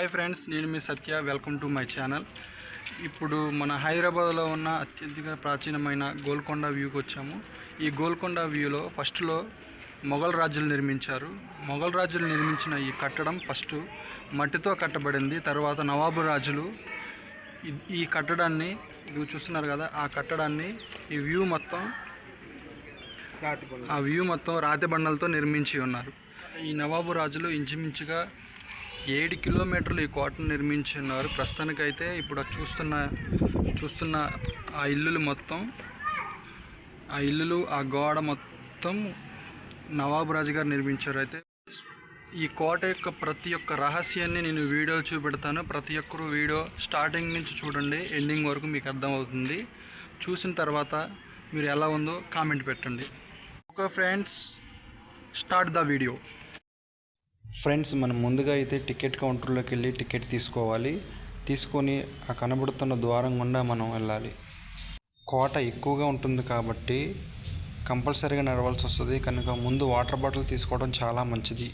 Hi friends నేను మీ Satya. Welcome to my channel. ఇప్పుడు మన హైదరాబాద్లో ఉన్న అత్యధిక ప్రాచీనమైన గోల్కొండ వ్యూకి వచ్చాము. ఈ గోల్కొండ వ్యూలో ఫస్ట్లో మొఘల్ రాజులు నిర్మించారు. మొఘల్ రాజులు నిర్మించిన ఈ కట్టడం ఫస్ట్ మట్టితో కట్టబడింది. తర్వాత నవాబు రాజులు ఈ- కట్టడాన్ని ఇది చూస్తున్నారు కదా ఆ కట్టడాన్ని ఈ వ్యూ మొత్తం ఆ వ్యూ మొత్తం రాతి బండలతో నిర్మించి ఉన్నారు. ఈ నవాబు రాజులు ఇంచుమించుగా ఏడు కిలోమీటర్లు ఈ కోటను నిర్మించి ప్రస్తుతానికి ప్రస్తుతానికైతే ఇప్పుడు చూస్తున్న చూస్తున్న ఆ ఇల్లులు మొత్తం ఆ ఇల్లులు ఆ గోడ మొత్తం నవాబు రాజు గారు నిర్మించారు. అయితే ఈ కోట యొక్క ప్రతి ఒక్క రహస్యాన్ని నేను వీడియో చూపెడతాను. ప్రతి ఒక్కరు వీడియో స్టార్టింగ్ నుంచి చూడండి ఎండింగ్ వరకు మీకు అర్థమవుతుంది. చూసిన తర్వాత మీరు ఎలా ఉందో కామెంట్ పెట్టండి. Okay friends start the video. Friends మనం ముందుగా అయితే టికెట్ కౌంటర్లోకి వెళ్ళి టికెట్ తీసుకోవాలి. తీసుకొని ఆ కనబడుతున్న ద్వారం గుండా మనం వెళ్ళాలి. కోట ఎక్కువగా ఉంటుంది కాబట్టి కంపల్సరీగా నడవాల్సి వస్తుంది. కనుక ముందు వాటర్ బాటిల్ తీసుకోవడం చాలా మంచిది.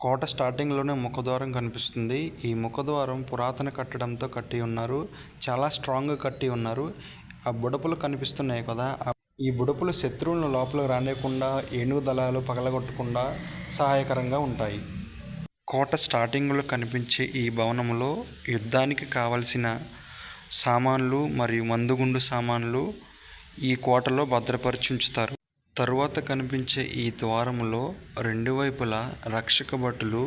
కోట స్టార్టింగ్లోనే ముఖద్వారం కనిపిస్తుంది. ఈ ముఖద్వారం పురాతన కట్టడంతో కట్టి ఉన్నారు. చాలా స్ట్రాంగ్గా కట్టి ఉన్నారు. ఆ బుడపలు కనిపిస్తున్నాయి కదా ఈ బుడపులు శత్రువులను లోపలికి రానియకుండా ఏనుగు దళాలు పగలగొట్టకుండా సహాయకరంగా ఉంటాయి. కోట స్టార్టింగ్లో కనిపించే ఈ భవనంలో యుద్ధానికి కావలసిన సామాన్లు మరియు మందుగుండు సామాన్లు ఈ కోటలో భద్రపరిచుంచుతారు. తరువాత కనిపించే ఈ ద్వారములో రెండు వైపులా రక్షక భటులు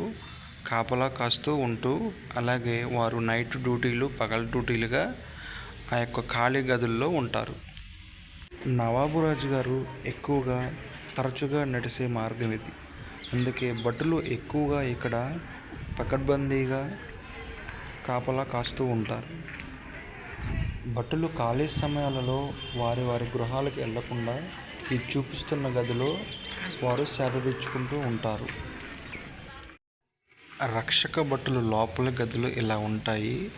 కాపలా కాస్తూ ఉంటూ అలాగే వారు నైట్ డ్యూటీలు పగల డ్యూటీలుగా ఆ యొక్క ఖాళీ గదుల్లో ఉంటారు. నవాబురాజు గారు ఎక్కువగా తరచుగా నడిచే మార్గం ఇది అందుకే భటులు ఎక్కువగా ఇక్కడ పకడ్బందీగా కాపలా కాస్తూ ఉంటారు. భటులు ఖాళీ సమయాలలో వారి వారి గృహాలకు వెళ్ళకుండా ఈ చూపిస్తున్న గదిలో వారు సేద తెచ్చుకుంటూ ఉంటారు. రక్షక భటులు లోపల గదులు ఇలా ఉంటాయి.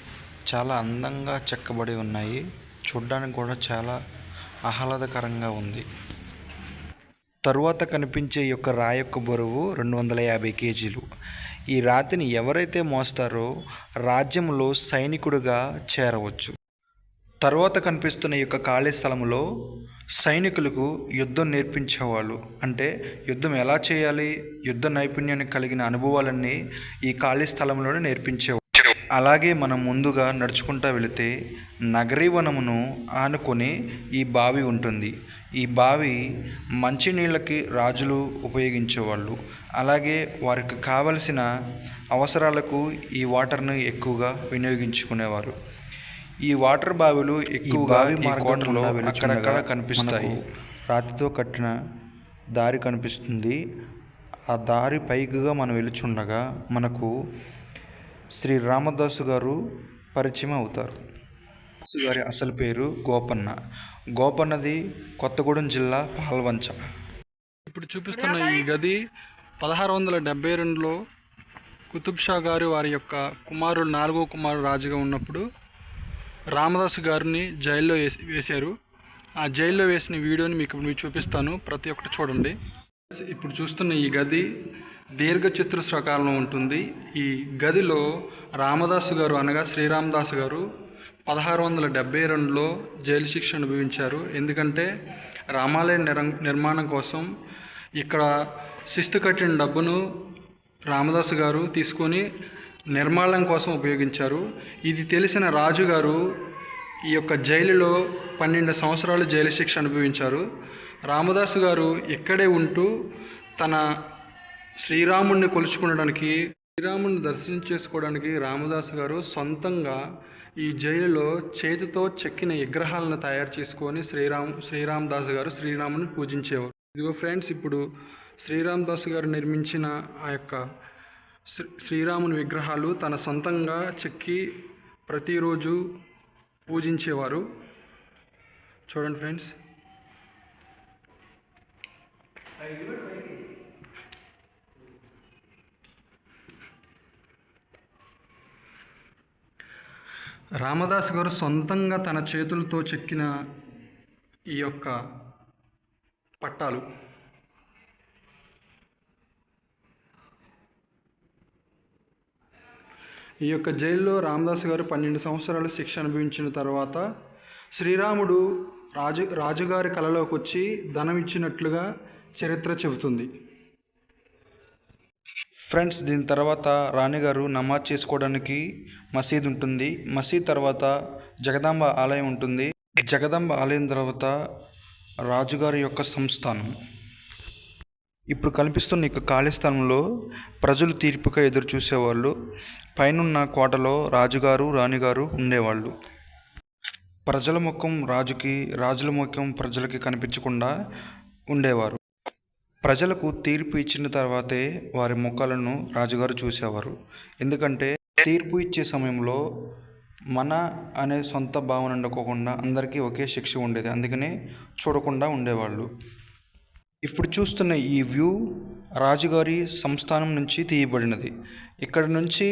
చాలా అందంగా చెక్కబడి ఉన్నాయి. చూడ్డానికి కూడా చాలా ఆహ్లాదకరంగా ఉంది. తరువాత కనిపించే యొక్క రాయి యొక్క బరువు రెండు వందల యాభై కేజీలు. ఈ రాతిని ఎవరైతే మోస్తారో రాజ్యంలో సైనికుడిగా చేరవచ్చు. తర్వాత కనిపిస్తున్న ఈ యొక్క ఖాళీ స్థలంలో సైనికులకు యుద్ధం నేర్పించేవాళ్ళు. అంటే యుద్ధం ఎలా చేయాలి యుద్ధ నైపుణ్యాన్ని కలిగిన అనుభవాలన్నీ ఈ ఖాళీ స్థలంలోనే నేర్పించేవాళ్ళు. అలాగే మనం ముందుగా నడుచుకుంటా వెళితే నగరీవనమును ఆనుకొని ఈ బావి ఉంటుంది. ఈ బావి మంచినీళ్ళకి రాజులు ఉపయోగించేవాళ్ళు. అలాగే వారికి కావలసిన అవసరాలకు ఈ వాటర్ను ఎక్కువగా వినియోగించుకునేవారు. ఈ వాటర్ బావిలు ఎక్కువగా ఈ కోటలో అక్కడక్కడ కనిపిస్తాయి. రాతితో కట్టిన దారి కనిపిస్తుంది. ఆ దారి పైకిగా మనం వెలుచుండగా మనకు శ్రీ రామదాసు గారు పరిచయం అవుతారు. గారి అసలు పేరు గోపన్న. గోపన్నది కొత్తగూడెం జిల్లా పాల్వంచ ఇప్పుడు చూపిస్తున్న ఈ గది పదహారు వందల డెబ్బై రెండులో కుతుబ్ షా గారు వారి యొక్క కుమారుడు నాలుగో కుమారుడు రాజుగా ఉన్నప్పుడు రామదాసు గారిని జైల్లో వేసి వేశారు. ఆ జైల్లో వేసిన వీడియోని మీకు మీకు చూపిస్తాను. ప్రతి ఒక్కటి చూడండి. ఇప్పుడు చూస్తున్న ఈ గది దీర్ఘ చతురస్రాకారంలో ఉంటుంది. ఈ గదిలో రామదాసు గారు అనగా శ్రీరామదాసు గారు పదహారు వందల డెబ్బై రెండులో జైలు శిక్ష అనుభవించారు. ఎందుకంటే రామాలయ నిర నిర్మాణం కోసం ఇక్కడ శిస్తు కట్టిన డబ్బును రామదాసు గారు తీసుకొని నిర్మాణం కోసం ఉపయోగించారు. ఇది తెలిసిన రాజుగారు ఈ యొక్క జైలులో పన్నెండు సంవత్సరాలు జైలు శిక్ష అనుభవించారు. రామదాసు గారు ఇక్కడే ఉంటూ తన శ్రీరాముడిని కొలుచుకోవడానికి శ్రీరాముడిని దర్శనం చేసుకోవడానికి రామదాసు గారు సొంతంగా ఈ జైలులో చేతితో చెక్కిన విగ్రహాలను తయారు చేసుకొని శ్రీరామ్ శ్రీరామదాసు గారు శ్రీరాముని పూజించేవారు. ఇదిగో ఫ్రెండ్స్ ఇప్పుడు శ్రీరామదాసు గారు నిర్మించిన ఆ యొక్క శ్రీ శ్రీరాముని విగ్రహాలు తన సొంతంగా చెక్కి ప్రతిరోజు పూజించేవారు. చూడండి ఫ్రెండ్స్. రామదాస్ గారు సొంతంగా తన చేతులతో చెక్కిన ఈ యొక్క పట్టాలు. ఈ యొక్క జైల్లో రామదాస్ గారు పన్నెండు సంవత్సరాలు శిక్ష అనుభవించిన తర్వాత శ్రీరాముడు రాజు రాజుగారి కలలోకి వచ్చి ధనం ఇచ్చినట్లుగా చరిత్ర చెబుతుంది. ఫ్రెండ్స్ దీని తర్వాత రాణిగారు నమాజ్ చేసుకోవడానికి మసీద్ ఉంటుంది. మసీద్ తర్వాత జగదాంబ ఆలయం ఉంటుంది. జగదాంబ ఆలయం తర్వాత రాజుగారి యొక్క సంస్థానం. ఇప్పుడు కనిపిస్తున్న ఇక ఖాళీ స్థలంలో ప్రజలు తీర్పుగా ఎదురు చూసేవాళ్ళు పైనున్న కోటలో రాజుగారు రాణిగారు ఉండేవాళ్ళు. ప్రజల ముఖం రాజుకి రాజుల ముఖం ప్రజలకి కనిపించకుండా ఉండేవారు. ప్రజలకు తీర్పు ఇచ్చిన తర్వాతే వారి ముఖాలను రాజుగారు చూసేవారు. ఎందుకంటే తీర్పు ఇచ్చే సమయంలో మన అనే సొంత భావన ఉండకోకుండా అందరికీ ఒకే శిక్ష ఉండేది. అందుకనే చూడకుండా ఉండేవాళ్ళు. ఇప్పుడు చూస్తున్న ఈ వ్యూ రాజుగారి సంస్థానం నుంచి తీయబడినది. ఇక్కడ నుంచి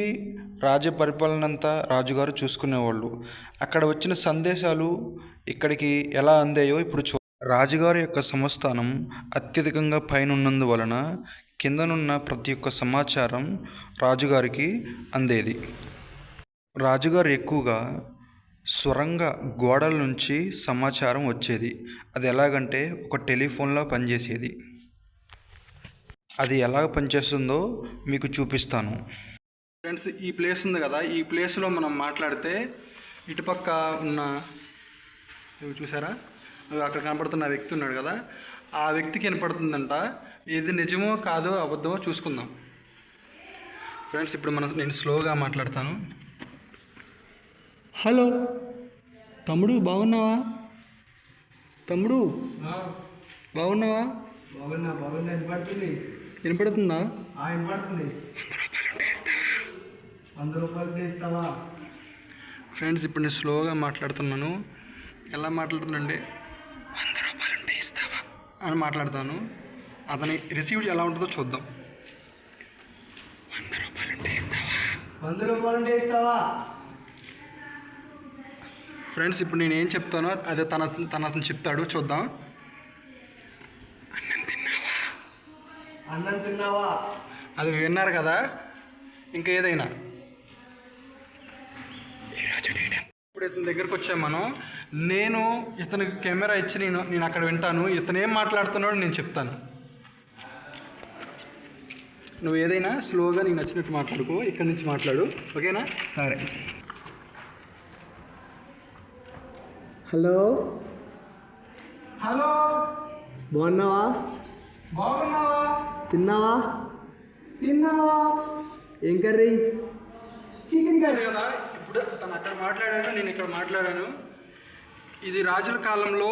రాజ్య పరిపాలనంతా రాజుగారు చూసుకునేవాళ్ళు. అక్కడ వచ్చిన సందేశాలు ఇక్కడికి ఎలా అందాయో ఇప్పుడు చూ రాజుగారి యొక్క సంస్థానం అత్యధికంగా పైనున్నందువలన కిందనున్న ప్రతి ఒక్క సమాచారం రాజుగారికి అందేది. రాజుగారు ఎక్కువగా స్వరంగ గోడల నుంచి సమాచారం వచ్చేది. అది ఎలాగంటే ఒక టెలిఫోన్లో పనిచేసేది. అది ఎలా పనిచేస్తుందో మీకు చూపిస్తాను. ఫ్రెండ్స్ ఈ ప్లేస్ ఉంది కదా ఈ ప్లేస్లో మనం మాట్లాడితే ఇటుపక్క ఉన్న చూసారా? అక్కడ కనపడుతున్న ఆ వ్యక్తి ఉన్నాడు కదా ఆ వ్యక్తికి వినపడుతుందంట ఇది నిజమో కాదో అబద్ధమో చూసుకుందాం. ఫ్రెండ్స్ ఇప్పుడు మనం నేను స్లోగా మాట్లాడతాను. హలో తమ్ముడు బాగున్నావా? తమ్ముడు బాగున్నావా? బాగున్నా బాగున్నా వినపడుతుంది? వినపడుతుందా? వినపడుతుంది. వంద రూపాయలు ఫ్రెండ్స్ ఇప్పుడు నేను స్లోగా మాట్లాడుతున్నాను. ఎలా మాట్లాడుతున్నానండి అని మాట్లాడతాను. అతని రిసీవ్ ఎలా ఉంటుందో చూద్దాం. వంద రూపాయలు ఉంటే ఇస్తావా? వంద రూపాయలు ఉంటే ఇస్తావా? ఫ్రెండ్స్ ఇప్పుడు నేను ఏం చెప్తానో అదే తన తన అతను చెప్తాడు. చూద్దాం. అన్నం తిన్నావా? అది విన్నారు కదా. ఇంకా ఏదైనా? ఇప్పుడు ఇతని దగ్గరకు వచ్చాం మనం. నేను ఇతనికి కెమెరా ఇచ్చి నేను నేను అక్కడ వింటాను. ఇతను ఏం మాట్లాడుతున్నాడో నేను చెప్తాను. నువ్వు ఏదైనా స్లోగా నీకు నచ్చినట్టు మాట్లాడుకో. ఇక్కడి నుంచి మాట్లాడు. ఓకేనా? సరే. హలో. హలో. బాగున్నావా? బాగున్నావా? తిన్నావా? తిన్నావా? ఏం కర్రీ? చికెన్ కర్రీ కదా. ఇప్పుడు తను అక్కడ మాట్లాడాను నేను ఇక్కడ మాట్లాడాను. ఇది రాజుల కాలంలో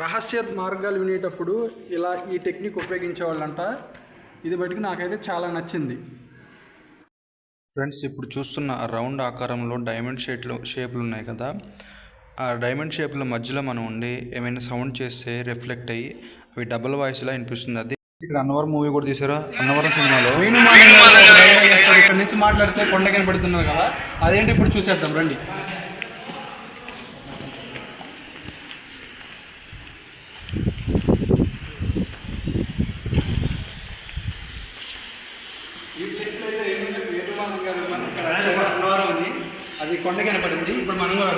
రహస్య మార్గాలు వినేటప్పుడు ఇలా ఈ టెక్నిక్ ఉపయోగించేవాళ్ళంట. ఇది బట్టి నాకైతే చాలా నచ్చింది. ఫ్రెండ్స్ ఇప్పుడు చూస్తున్న రౌండ్ ఆకారంలో డైమండ్ షేప్లు షేప్లు ఉన్నాయి కదా. ఆ డైమండ్ షేప్ల మధ్యలో మనం ఉండి ఏమైనా సౌండ్ చేస్తే రిఫ్లెక్ట్ అయ్యి అవి డబుల్ వాయిస్లా వినిపిస్తుంది. అది ఇక్కడ అన్నవరం మూవీ కూడా తీసారా అన్నవరం సినిమాలో. ఇక్కడ నుంచి మాట్లాడితే కొండ కనబడుతున్నది కదా. అదేంటి ఇప్పుడు చూసేద్దాం రండి. అన్నవరం ఉంది. అది కొండ కనపడింది. ఇప్పుడు మనం కూడా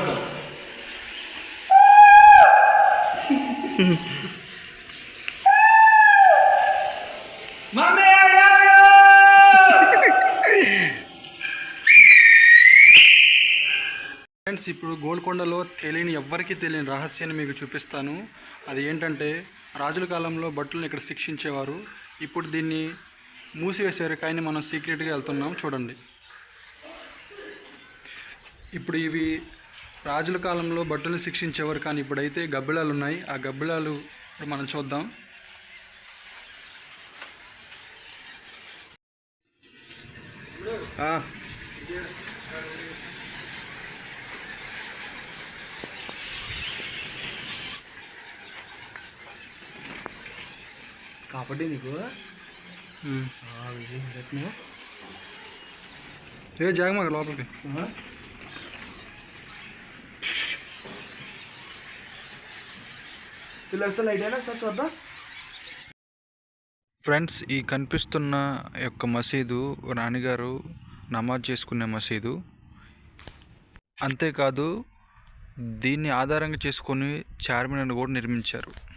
ఇప్పుడు గోల్కొండలో తెలియని ఎవ్వరికీ తెలియని రహస్యాన్ని మీకు చూపిస్తాను. అది ఏంటంటే రాజుల కాలంలో భటులను ఇక్కడ శిక్షించేవారు. ఇప్పుడు దీన్ని మూసివేశారు కానీ మనం సీక్రెట్గా వెళ్తున్నాం. చూడండి. ఇప్పుడు ఇవి రాజుల కాలంలో భటులను శిక్షించేవారు కానీ ఇప్పుడైతే గబ్బిలాలు ఉన్నాయి. ఆ గబ్బిలాలు ఇప్పుడు మనం చూద్దాం. ఆ. కాబట్టి నీకు. ఏ జాగమాక లోపలికి. పిల్లలతో లైట్ అయినా సార్ చూద్దాం? ఫ్రెండ్స్ ఈ కనిపిస్తున్న యొక్క మసీదు రాణిగారు నమాజ్ చేసుకునే మసీదు. అంతేకాదు దీన్ని ఆధారంగా చేసుకొని చార్మినార్ కూడా నిర్మించారు.